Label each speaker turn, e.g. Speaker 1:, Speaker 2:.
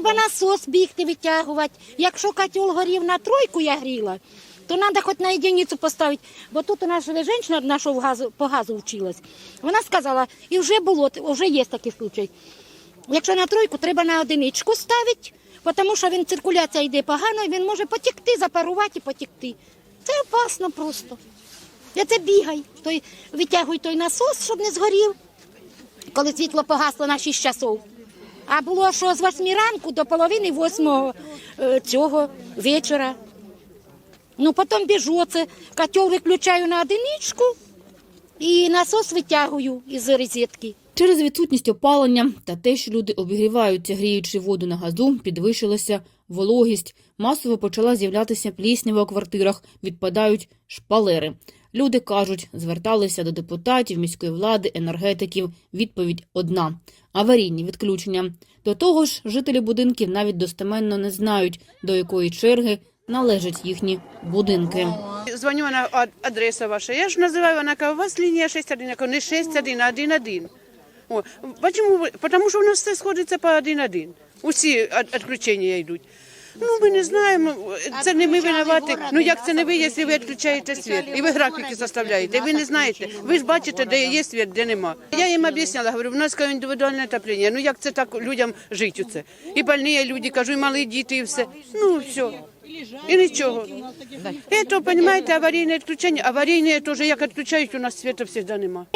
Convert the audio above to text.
Speaker 1: Треба насос бігти витягувати. Якщо котел горів на тройку, я гріла, то треба хоч на єдиницю поставити. Бо тут у нас живе жінка, одна, що в газу, по газу вчилась. Вона сказала, і вже було, вже є такий случай. Якщо на тройку, треба на одиничку ставити, тому що він циркуляція йде погано, і він може потекти, запарувати і потекти. Це опасно просто. Я це бігай, той, витягуй той насос, щоб не згорів, коли світло погасло на 6 часов. А було, що з 8 ранку до половини 8 е, цього вечора. Ну, потім біжу, це котел виключаю на одиничку і насос витягую із розетки.
Speaker 2: Через відсутність опалення та те, що люди обігріваються, гріючи воду на газу, підвищилася вологість. Масово почала з'являтися пліснява у квартирах, відпадають шпалери. Люди кажуть, зверталися до депутатів, міської влади, енергетиків. Відповідь одна аварійні відключення. До того ж, жителі будинків навіть достеменно не знають, до якої черги належать їхні будинки.
Speaker 3: Дзвоню на ад- адреса ваша. Я ж називаю, вона каже, у вас лінія 61. Я кажу, не 61, а 11. О, почему? ви- що у нас все сходиться по 1-1. Усі відключення йдуть. Ну, ми не знаємо, це не ми винуваті. Ну як це не ви, якщо ви відключаєте світ? І ви графіки составляєте, і ви не знаєте. Ви ж бачите, де є світ, де нема. Я їм об'ясняла, говорю, в нас кажу, індивідуальне отоплення. Ну як це так людям жити у це? І больні люди, кажу, і малі діти, і все. Ну, все. І нічого. Це, розумієте, аварійне відключення. Аварійне теж, як відключають, у нас світу завжди нема.